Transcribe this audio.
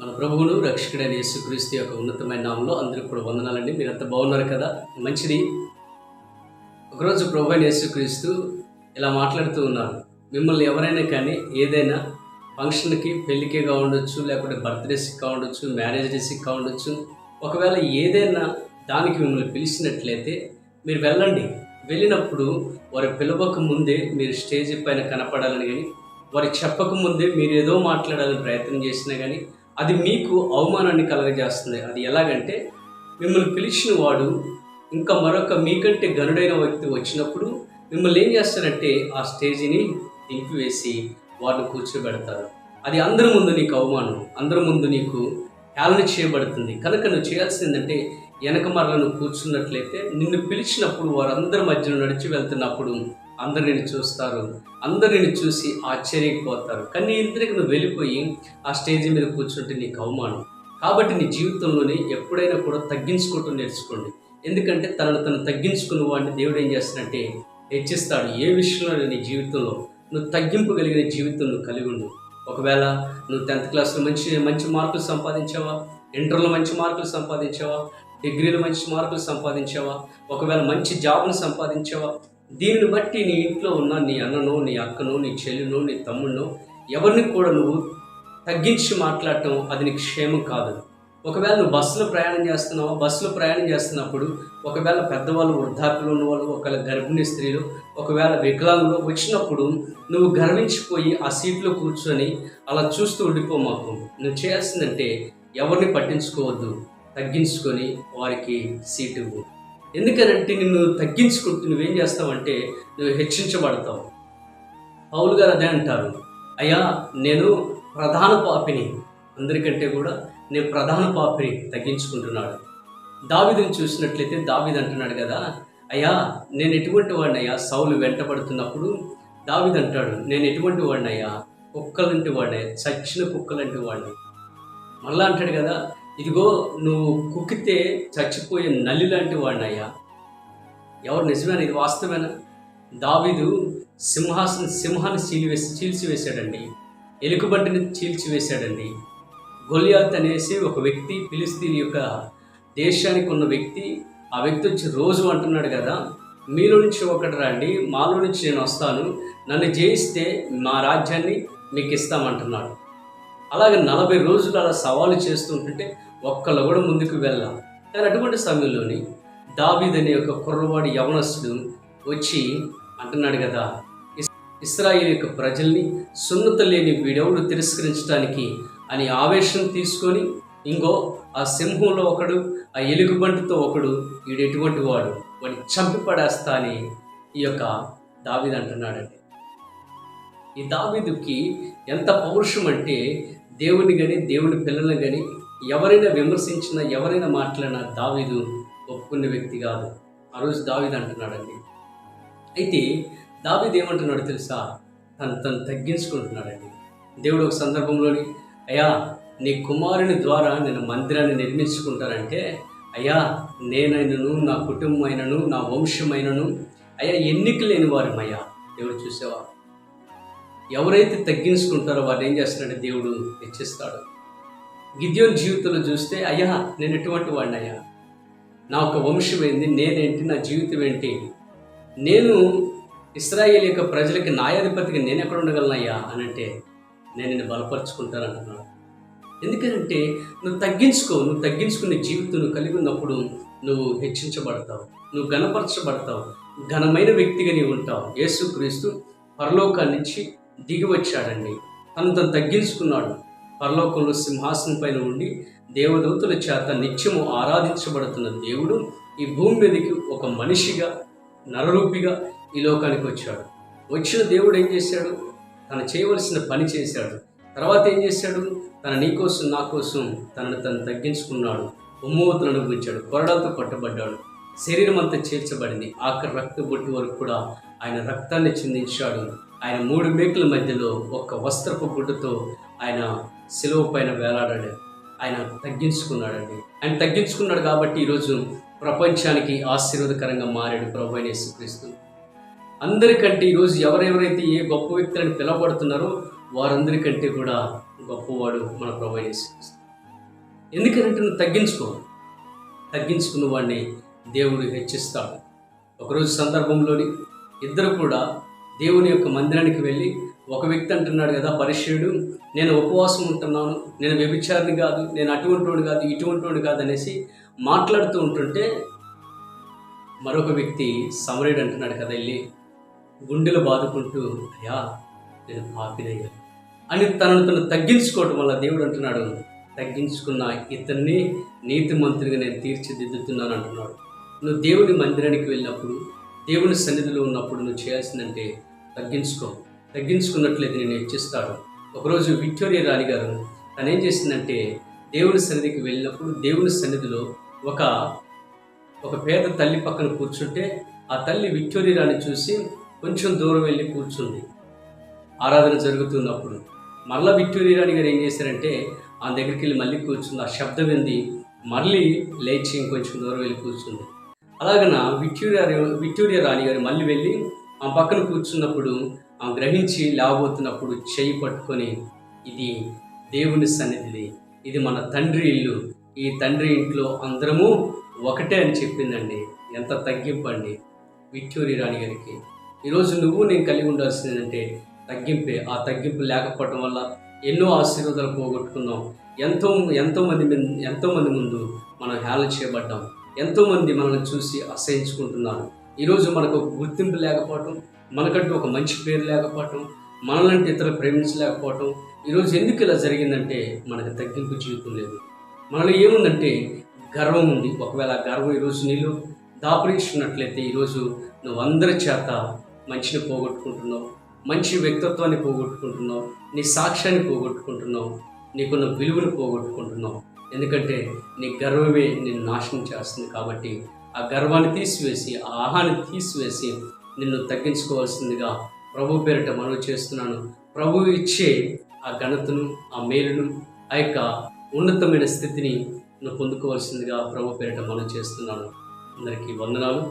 మన ప్రభువును రక్షకుడైన యేసుక్రీస్తు యొక్క ఉన్నతమైన నామంలో అందరికీ కూడా వందనాలండి. మీరంతా బాగున్నారు కదా? మంచిది. ఒకరోజు ప్రభు అయిన యేసుక్రీస్తు ఇలా మాట్లాడుతూ ఉన్నారు. మిమ్మల్ని ఎవరైనా కానీ ఏదైనా ఫంక్షన్కి పెళ్ళికే కావండొచ్చు లేకపోతే బర్త్డేస్కి కావండొచ్చు మ్యారేజ్ డేస్కి కావండొచ్చు ఒకవేళ ఏదైనా దానికి మిమ్మల్ని పిలిచినట్లయితే మీరు వెళ్ళండి. వెళ్ళినప్పుడు వారు పిలవక ముందే మీరు స్టేజ్ పైన కనపడాలని కానీ వారు చెప్పక ముందే మీరు ఏదో మాట్లాడాలని ప్రయత్నం చేసినా కానీ అది మీకు అవమానాన్ని కలగజేస్తుంది. అది ఎలాగంటే మిమ్మల్ని పిలిచిన వాడు ఇంకా మరొక మీకంటే గనుడైన వ్యక్తి వచ్చినప్పుడు మిమ్మల్ని ఏం చేస్తారంటే ఆ స్టేజిని దింపివేసి వారిని కూర్చోబెడతారు. అది అందరి ముందు నీకు అవమానం అందరి ముందు నీకు హేళన చేయబడుతుంది. కనుక నువ్వు చేయాల్సిందంటే వెనక మరలను కూర్చున్నట్లయితే నిన్ను పిలిచినప్పుడు వారందరి మధ్యలో నడిచి వెళ్తున్నప్పుడు అందరు చూస్తారు అందరిని చూసి ఆశ్చర్యపోతారు. కానీ నీ నువ్వు వెళ్ళిపోయి ఆ స్టేజ్ మీద కూర్చుంటే నీకు అవమానం. కాబట్టి నీ జీవితంలోనే ఎప్పుడైనా కూడా తగ్గించుకోవటం నేర్చుకోండి. ఎందుకంటే తనను తను తగ్గించుకున్న వాడిని దేవుడు ఏం చేస్తాడంటే హెచ్చిస్తాడు. ఏ విషయంలో నీ జీవితంలో నువ్వు తగ్గింపగలిగిన జీవితం నువ్వు కలిగి ఉండు. ఒకవేళ నువ్వు టెన్త్ క్లాస్లో మంచి మంచి మార్కులు సంపాదించావా? ఇంటర్లో మంచి మార్కులు సంపాదించావా? డిగ్రీలో మంచి మార్కులు సంపాదించావా? ఒకవేళ మంచి జాబ్ను సంపాదించావా? దీన్ని బట్టి నీ ఇంట్లో ఉన్న నీ అన్నను నీ అక్కను నీ చెల్లిను నీ తమ్ముడును ఎవరిని కూడా నువ్వు తగ్గించి మాట్లాడటం అది నీకు క్షేమం కాదు. ఒకవేళ నువ్వు బస్సులో ప్రయాణం చేస్తున్నావు బస్సులో ప్రయాణం చేస్తున్నప్పుడు ఒకవేళ పెద్దవాళ్ళు వృద్ధాపులు ఉన్నవాళ్ళు ఒకవేళ గర్భిణీ స్త్రీలు ఒకవేళ వికలాంగులు వచ్చినప్పుడు నువ్వు గర్వించిపోయి ఆ సీట్లో కూర్చొని అలా చూస్తూ ఉండిపో మాకు. నువ్వు చేయాల్సిందంటే ఎవరిని పట్టించుకోవద్దు. తగ్గించుకొని వారికి సీటు ఇవ్వు. ఎందుకనంటే నిన్ను తగ్గించుకుంటూ నువ్వేం చేస్తావంటే నువ్వు హెచ్చించబడతావు. పౌలు గారు అదే అంటారు. అయ్యా నేను ప్రధాన పాపిని. అందరికంటే కూడా నేను ప్రధాన పాపిని తగ్గించుకుంటున్నాడు. దావిదని చూసినట్లయితే దావిది అంటున్నాడు కదా అయ్యా నేను ఎటువంటి వాడినయ్యా? సౌలు వెంటబడుతున్నప్పుడు దావిది అంటాడు నేను ఎటువంటి వాడినయ్యా? కుక్కలంటి వాడే చచ్చిన కుక్కలంటి వాడిని. మళ్ళా అంటాడు కదా ఇదిగో నువ్వు కుక్కితే చచ్చిపోయే నల్లి లాంటి వాడినయ్యా. ఎవరు నిజమేనా? ఇది వాస్తవేనా? దావీదు సింహాసన సింహాన్ని చీలివేసి చీల్చివేశాడండి ఎలుకబంటిని చీల్చివేశాడండి గొలియాత్ అనేసి ఒక వ్యక్తి ఫిలిస్తీన్ యొక్క దేశానికి ఉన్న వ్యక్తి ఆ వ్యక్తి వచ్చి రోజు అంటున్నాడు కదా మీలో నుంచి ఒకటి రండి మాలో నుంచి నేను వస్తాను నన్ను జయిస్తే మా రాజ్యాన్ని మీకు ఇస్తామంటున్నాడు. అలాగే నలభై రోజులు అలా సవాలు చేస్తుంటుంటే ఒక్కళ్ళు కూడా ముందుకు వెళ్ళాం కానీ అటువంటి సమయంలోని దాబీద్ అనే ఒక కుర్రవాడి యవనస్తుడు వచ్చి అంటున్నాడు కదా ఇస్- ఇస్రాయేల్ యొక్క ప్రజల్ని సున్నత లేని వీడెవడు తిరస్కరించడానికి అని ఆవేశం తీసుకొని ఇంకో ఆ సింహంలో ఒకడు ఆ ఎలుగుబంటితో ఒకడు వీడు ఎటువంటి వాడు? వాడిని చంపి పడేస్తా అని ఈ యొక్క దావీద్ అంటున్నాడండి. ఈ దావీదుకి ఎంత పౌరుషం అంటే దేవుని కానీ దేవుని పిల్లలను కానీ ఎవరైనా విమర్శించినా ఎవరైనా మాట్లాడినా దావీదు ఒప్పుకునే వ్యక్తి కాదు. ఆ రోజు దావీదు అంటున్నాడండి. అయితే దావీదు ఏమంటున్నాడు తెలుసా? తను తను తగ్గించుకుంటున్నాడండి. దేవుడు ఒక సందర్భంలోని అయ్యా నీ కుమారుని ద్వారా నేను మందిరాన్ని నిర్మించుకుంటానంటే అయ్యా నేనైనను నా కుటుంబమైనను నా వంశమైనను అయ్యా ఎన్నిక లేని వారమయ్యా. దేవుడు చూసేవారు. ఎవరైతే తగ్గించుకుంటారో వారిని ఏం చేస్తాడంటే దేవుడు హెచ్చిస్తాడు గిద్యోన్ జీవితంలో చూస్తే అయ్యా నేను ఎటువంటి వాడిని అయ్యా నా ఒక వంశం ఏంది? నేనేంటి? నా జీవితం ఏంటి? నేను ఇస్రాయేల్ యొక్క ప్రజలకి న్యాయాధిపతిగా నేను ఎక్కడ ఉండగలనయ్యా? అని అంటే నేను నిన్ను బలపరుచుకుంటాను అంటున్నాను ఎందుకంటే నువ్వు తగ్గించుకో నువ్వు తగ్గించుకునే జీవితం నువ్వు కలిగి ఉన్నప్పుడు నువ్వు హెచ్చించబడతావు నువ్వు ఘనపరచబడతావు ఘనమైన వ్యక్తిగా నీవు ఉంటావు. యేసుక్రీస్తు పరలోకాన్నించి దిగి వచ్చాడండి తను తను తగ్గించుకున్నాడు. పరలోకంలో సింహాసనం పైన ఉండి దేవదూతుల చేత నిత్యము ఆరాధించబడుతున్న దేవుడు ఈ భూమి మీదకి ఒక మనిషిగా నరరూపిగా ఈ లోకానికి వచ్చాడు. వచ్చిన దేవుడు ఏం చేశాడు? తను చేయవలసిన పని చేశాడు. తర్వాత ఏం చేశాడు? తన నీ కోసం నా కోసం తనను తను తగ్గించుకున్నాడు. ఉమ్మోతులను అనుభవించాడు కొరడాలతో పట్టబడ్డాడు శరీరం అంతా చేర్చబడింది ఆఖరి రక్త బొట్టు వరకు కూడా ఆయన రక్తాన్ని చిందించాడు. ఆయన మూడు మేకుల మధ్యలో ఒక్క వస్త్రపు గుడ్డతో ఆయన సెలవు పైన వేలాడాడు. ఆయన తగ్గించుకున్నాడండి. ఆయన తగ్గించుకున్నాడు కాబట్టి ఈరోజు ప్రపంచానికి ఆశీర్వాదకరంగా మారాడు ప్రభు అయిన యేసుక్రీస్తు. అందరికంటే ఈరోజు ఎవరెవరైతే ఏ గొప్ప వ్యక్తులను పిలవబడుతున్నారో వారందరికంటే కూడా గొప్పవాడు మన ప్రభు అయిన యేసుక్రీస్తు. ఎందుకంటే నువ్వు తగ్గించుకో. తగ్గించుకున్న వాడిని దేవుడు హెచ్చిస్తాడు. ఒకరోజు సందర్భంలోని ఇద్దరు కూడా దేవుని యొక్క మందిరానికి వెళ్ళి ఒక వ్యక్తి అంటున్నాడు కదా పరిచయుడు నేను ఉపవాసం ఉంటున్నాను నేను వ్యభిచారిని కాదు నేను అటువంటి వాడు కాదు ఇటువంటి వాడు కాదు అనేసి మాట్లాడుతూ ఉంటుంటే మరొక వ్యక్తి సమరేడు అంటున్నాడు కదా వెళ్ళి గుండెలు బాదుకుంటూ అయ్యా నేను పాపినయ్యా అని తనను తను తగ్గించుకోవటం వల్ల దేవుడు అంటున్నాడు తగ్గించుకున్న ఇతన్ని నీతిమంతుడిగా నేను తీర్చిదిద్దుతున్నాను అంటున్నాడు. నువ్వు దేవుని మందిరానికి వెళ్ళినప్పుడు దేవుని సన్నిధిలో ఉన్నప్పుడు నువ్వు చేయాల్సిందంటే తగ్గించుకో. తగ్గించుకున్నట్లయితే నేను హెచ్చిస్తాడు ఒకరోజు విక్టోరియా రాణి గారు తను ఏం చేసిందంటే దేవుని సన్నిధికి వెళ్ళినప్పుడు దేవుని సన్నిధిలో ఒక ఒక పేద తల్లి పక్కన కూర్చుంటే ఆ తల్లి విక్టోరియా రాణి చూసి కొంచెం దూరం వెళ్ళి కూర్చుంది. ఆరాధన జరుగుతున్నప్పుడు మరలా విక్టోరియా రాణి గారు ఏం చేశారంటే ఆ దగ్గరికి వెళ్ళి మళ్ళీ కూర్చుంది. ఆ శబ్దం వింది మళ్ళీ లేచి ఇంకొంచెం దూరం వెళ్ళి కూర్చుంది. అలాగన విక్టోరియా విక్టోరియా రాణి గారు మళ్ళీ వెళ్ళి ఆ పక్కన కూర్చున్నప్పుడు ఆ గ్రహించి లేవబోతున్నప్పుడు చేయి పట్టుకొని ఇది దేవుని సన్నిధిది. ఇది మన తండ్రి ఇల్లు. ఈ తండ్రి ఇంట్లో అందరము ఒకటే అని చెప్పిందండి. ఎంత తగ్గింపు అండి విక్టోరియా రాణి గారికి. ఈరోజు నువ్వు నేను కలిగి ఉండాల్సిందంటే తగ్గింపే. ఆ తగ్గింపు లేకపోవడం వల్ల ఎన్నో ఆశీర్వాదాలు పోగొట్టుకున్నాం. ఎంతో ఎంతోమంది ఎంతోమంది ముందు మనం హేళన చేయబడ్డాం. ఎంతోమంది మనల్ని చూసి అసహించుకుంటున్నారు. ఈరోజు మనకు ఒక గుర్తింపు లేకపోవటం మనకంటూ ఒక మంచి పేరు లేకపోవటం మనలాంటి ఇతరులు ప్రేమించలేకపోవటం ఈరోజు ఎందుకు ఇలా జరిగిందంటే మనకు తగ్గింపు జీవితం లేదు. మనలో ఏముందంటే గర్వం ఉంది. ఒకవేళ గర్వం ఈరోజు నీలో దాపరించుకున్నట్లయితే ఈరోజు నువ్వు అందరి చేత మంచిని పోగొట్టుకుంటున్నావు. మంచి వ్యక్తిత్వాన్ని పోగొట్టుకుంటున్నావు. నీ సాక్ష్యాన్ని పోగొట్టుకుంటున్నావు. నీకున్న విలువను పోగొట్టుకుంటున్నావు. ఎందుకంటే నీ గర్వమే నిన్ను నాశనం చేస్తుంది కాబట్టి ఆ గర్వాన్ని తీసివేసి ఆ ఆహాన్ని తీసివేసి నిన్ను తగ్గించుకోవాల్సిందిగా ప్రభు పేరిట మనవి చేస్తున్నాను. ప్రభు ఇచ్చే ఆ ఘనతను ఆ మేలును ఆ యొక్క ఉన్నతమైన స్థితిని నువ్వు పొందుకోవాల్సిందిగా ప్రభు పేరిట మనం చేస్తున్నాను. అందరికీ వందనాలు.